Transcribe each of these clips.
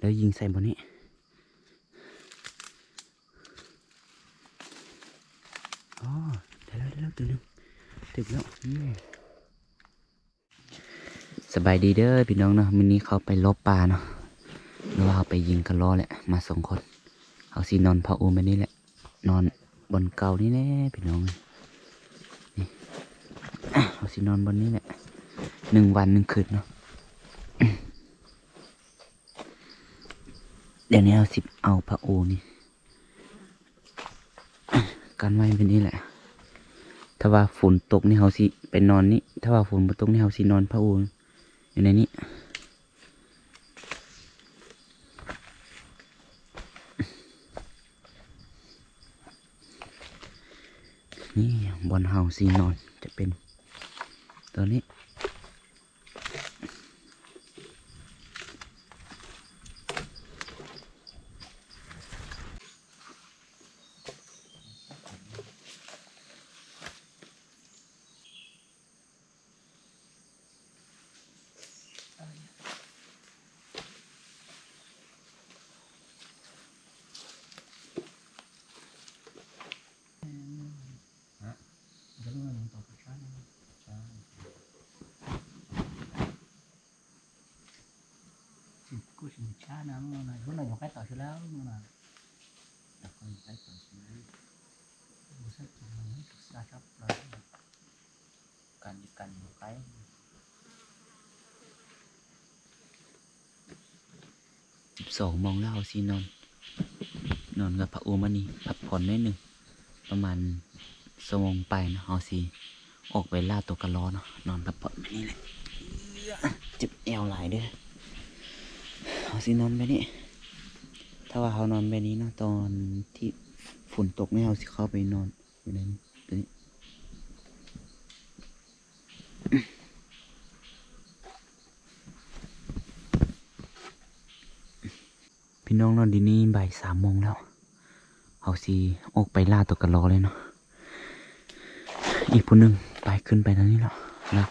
แล้วยิงใส่บนนี้ อ๋อ ได้แล้วได้แล้วตัวนึงถึกแล้วสบายดีเด้อพี่น้องเนาะมื้อนี้เขาไปลบปลาเนาะหรือว่าเขาไปยิงกระล้อแหละ มาสองคนเขาสินอนพะอูแบบนี้แหละ นอนบนเก่านี่แน่พี่น้องนี่เขาสินอนบนนี้แหละหนึ่งวันหนึ่งคืนเนาะ เดี๋ยวนี้เอาสิบเอาพระโอนี่กันไว้เป็นนี้แหละ ถ้าว่าฝนตกนี่เขาสิไปนอนนี่ถ้าว่าฝนตกนี่เขาสินอนพระโออยู่ในนี้นี่บนเฮาสีนอนจะเป็นตัวนี้ muna yung kaya sila muna. Ako yung kaya sila. Buset muna, sa shop lang. Kan kan yung kaya. สิบสองโมงแล้วเอาสีนอนนอนกับพระโอมานี่พักผ่อนนิดหนึ่งประมาณสมงไปนะเอาสีออกไปล่าตัวกระล้อเนาะนอนพักผ่อนไปนี่แหละเจ็บเอวหลายเด้อเอาสีนอนไปนี่ ถ้าว่าเขานอนไปนี้เนาะตอนที่ฝนตกไม่เอาสิเข้าไปนอนอยู่ในนี้ตัวนี้พี่น้องนอนดีนี่บ่ายสามโมงแล้วเอาสีออกไปล่าตัวกระรอเลยเนาะอีกผู้หนึ่งไปขึ้นไปทางนี้แล้วแล้ว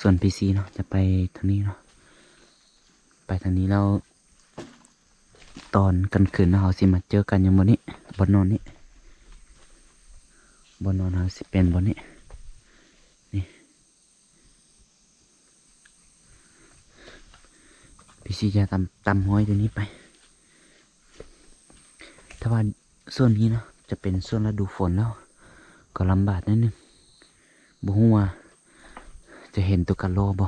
ส่วนพีซีเนาะจะไปทางนี้เนาะไปทางนี้แล้ว ตอนกลางคืนเนาะเราสิมาเจอกันอย่างบนนี้บนนอนนี้บนนอนเราสิเป็นบนนี้นี่พี่ซีจะตำตำห้อยตัวนี้ไป ถ้าว่าส่วนนี้เนาะจะเป็นส่วนฤดูฝนแล้ว ก็ลำบากนิดนึงบ่ฮู้ว่าจะเห็นตัวกะโลบ่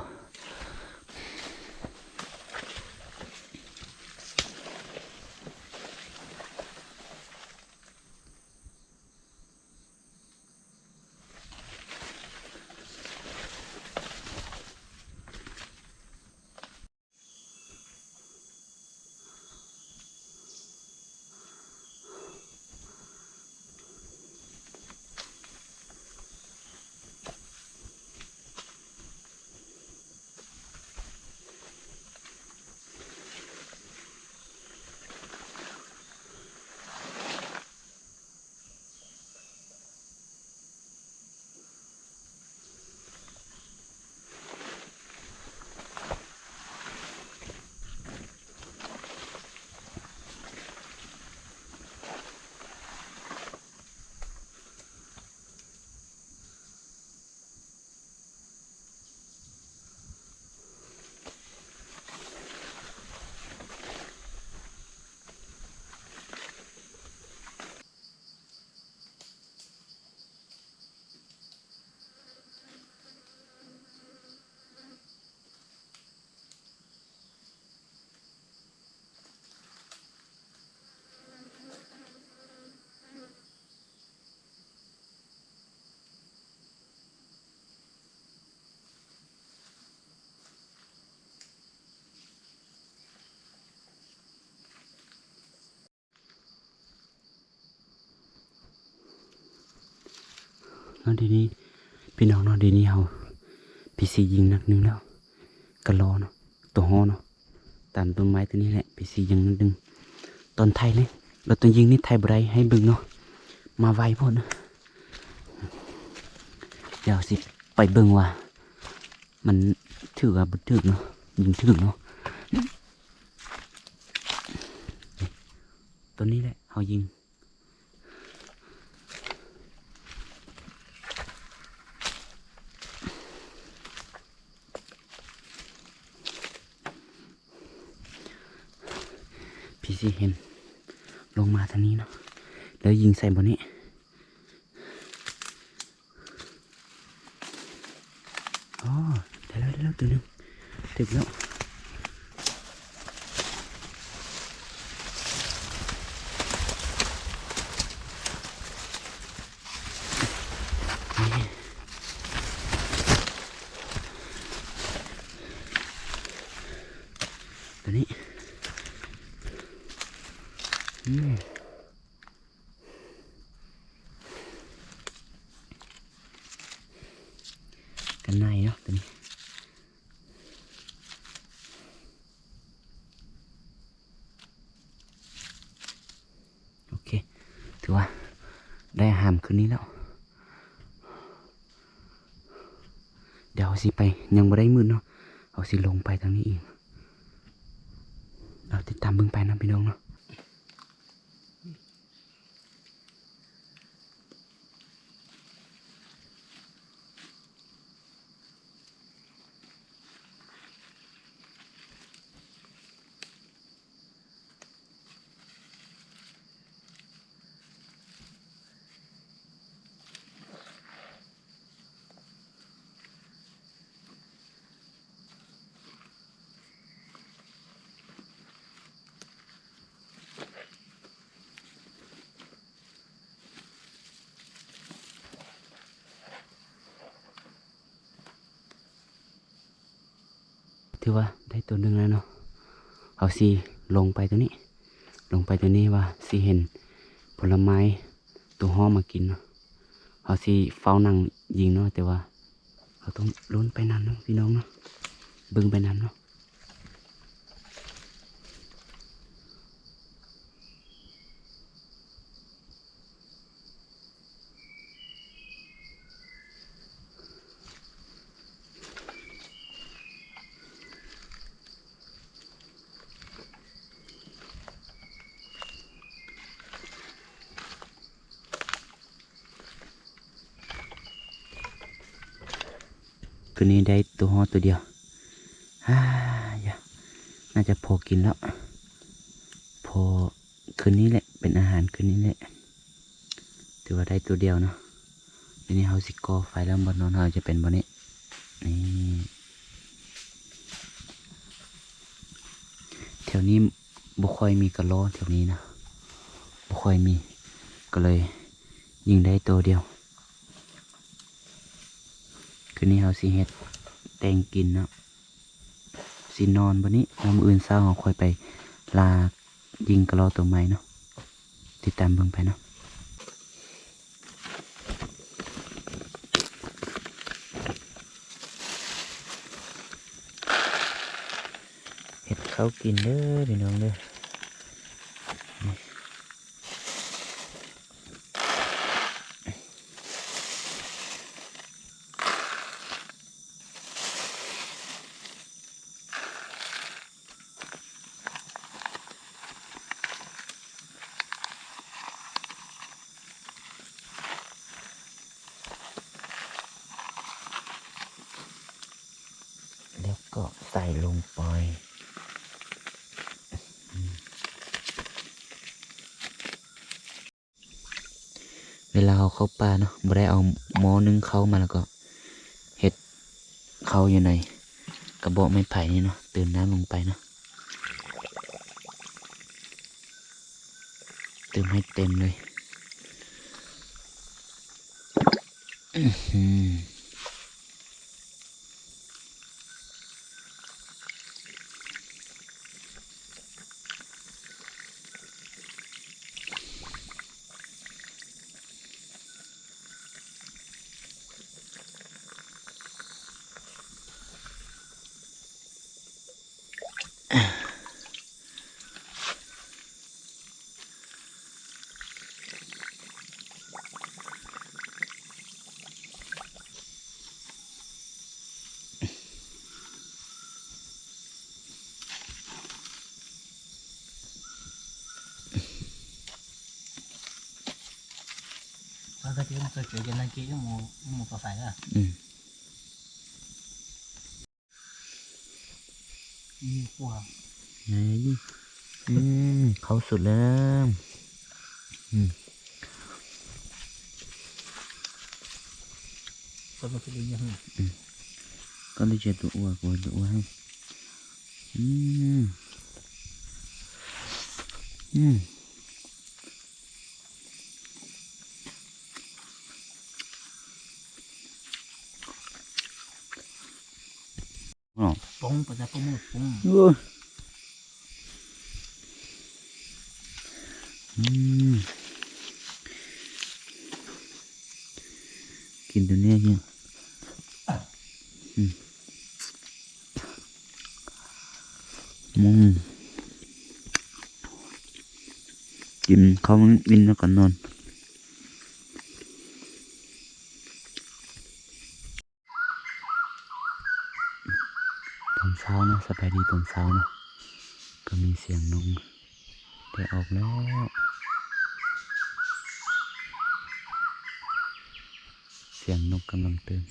นอนดีนี้พี่น้องนอนดีนี้เฮาพีซียิงนักนึงแล้วกระรอเนาะตัวฮอเนาะตามต้นไม้ตัวนี้แหละพีซียิงนักนึงตอนไทยเลยเราตัวยิงนี่ไทยบไรให้บึงเนาะมาไวพอนะเดี๋ยวสิไปเบิงว่า มันถือว่าบ่ถือเนาะยิงถือเนาะตัวนี้แหละเขายิง สิเห็น ลงมาทางนี้เนาะแล้วยิงใส่บนนี้อ๋อได้แล้วได้แล้วตัวหนึงถึกแล้ว นี่ตัวนี้ อืมกันใน เนาะตัวนี้โอเค ถือว่า ได้หามคืนนี้แล้ว เดี๋ยวเอาสิไปยังไม่ได้มืดเนาะเอาสิลงไปทางนี้อีก เราติดตามเบิ่งไปนะพี่น้องเนาะ ถือว่าได้ตัวหนึ่งแล้วเนาะเอาสีลงไปตัวนี้ ลงไปตัวนี้ว่าสีเห็นผลไม้ตัวห่อมากินเนาะเอาสีเฝ้านั่งยิงเนาะแต่ว่า เขาต้องลุ้นไปนานเนาะพี่น้องเนาะเบิ่งไปนานเนาะ คืนนี้ได้ตัวห้อตัวเดียวฮ่าอย่าน่าจะพอกินแล้ว พอคืนนี้แหละ เป็นอาหารคืนนี้แหละ ถือว่าได้ตัวเดียวเนาะทีนี้เขาสิกอไฟแล้วบนนอนเราจะเป็นบนนี้ นี่แถวนี้บ่ค่อยมีกระโลแถวนี้นะบ่ค่อยมี ก็เลยยิงได้ตัวเดียว คืนนี้เราสิเฮ็ดแตงกินเนาะสินอนบนนี้แล้วมื้ออื่นเช้าเราค่อยไปลากยิงกระรอตัวใหม่เนาะติดตามเบิ่งไปเนาะเฮ็ดเขากินเด้อพี่น้องเด้อ ก็ใส่ลงไปเวลาเอาเข้าป่าเนาะบ่ได้เอาหม้อนึ่งเข้ามาแล้วก็เห็ดเข้าอยู่ในกระบอกไม้ไผ่นี่เนาะเติมน้ำลงไปเนาะเติมให้เต็มเลย อื หือ Nó cái tiếng cơ chế cho nên kia một một có phải là อืม như của ไหนอืมเขาสุดแล้วอืม có một cái như thế ก็เลยจะตัวอ้วกว่าตัวอ้วกให้อืมอืม องปะจะโปรโมทปุ้มอืมกินตัวนี้เนี่ยอืมมึงกินข้าวมันวินแล้วก็นอนอืมอืมกินเขามันกินแล้วก็นอน ตอนเช้านะ สบายดีตอนเช้านะก็มีเสียงนกแต่ออกแล้วเสียงนกกำลังตื่น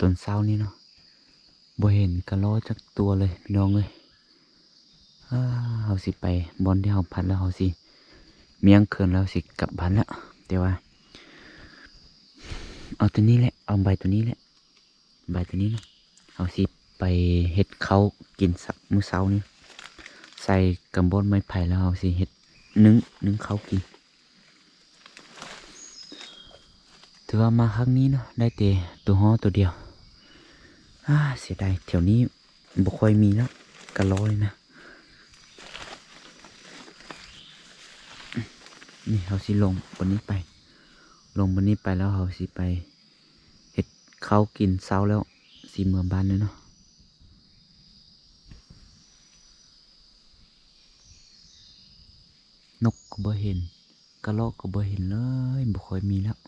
ตอนเช้านี้เนาะบ่เห็นกระโลจักตัวเลยพี่น้องเลยอ้าเฮาสิไปบอนที่เฮาพัดแล้วเฮาสิ เมียงเขินแล้วสิกลับบ้านแล้วแต่ว่า เอาตัวนี้แหละ เอาใบตัวนี้แหละ ใบตัวนี้เนาะเอาสิไปเฮ็ดเขากินสักมื้อเช้านี้ใส่กำบอนไม้ไผ่แล้วเอาสิเฮ็ดนึ่งนึ่งเขากินถือว่ามาครั้งนี้เนาะได้แต่ตัวฮ้อตัวเดียว เสียดายแถวนี้บ่ค่อยมีแล้วกระร้อยนะ นี่เขาสิลงบนนี้ไป ลงบนนี้ไปแล้วเขาสิไปเห็ดเขากินเช้าแล้วสีเมืองบ้านเลยเนาะนกก็บ่เห็นกระรอกก็บ่เห็นเลยบ่ค่อยมีแล้ว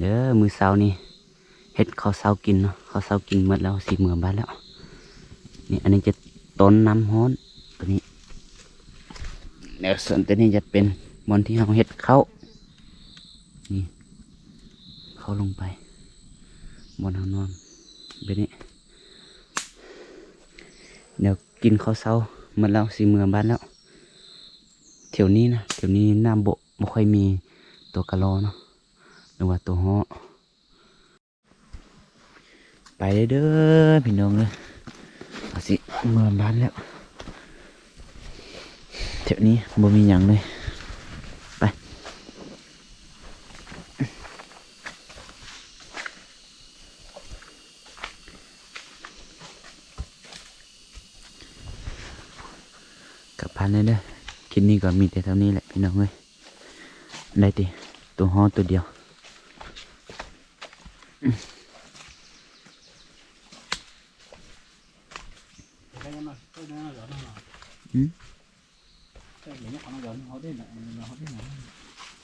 เด้อมือเช้านี่เฮ็ดข้าวเช้ากินเนาะข้าวเช้ากินหมดแล้วสีเมืองบ้านแล้วนี่อันนี้จะต้นน้ำฮ้อนตัวนี้เดี๋ยวส่วนตัวนี้จะเป็นบอนที่เราเฮ็ดเข้านี่เข้าลงไปบนเฮานอนแบบนี้เดี๋ยวกินข้าวเช้าหมดแล้วสีเมืองบ้านแล้วแถวนี้นะแถวนี้น้ำโบไม่ค่อยมีตัวกะโลเนาะ หรือว่าตัวเหาะไปเด้อพี่น้องเลยเอาสิเมื่อบ้านแล้วเดี๋ยวนี้บ่มีหยังเลยไปกลับพันเลยเด้อคลิปนี้ก็มีแต่เท่านี้แหละพี่น้องเอ้ยได้ติตัวฮ้อตัวเดียว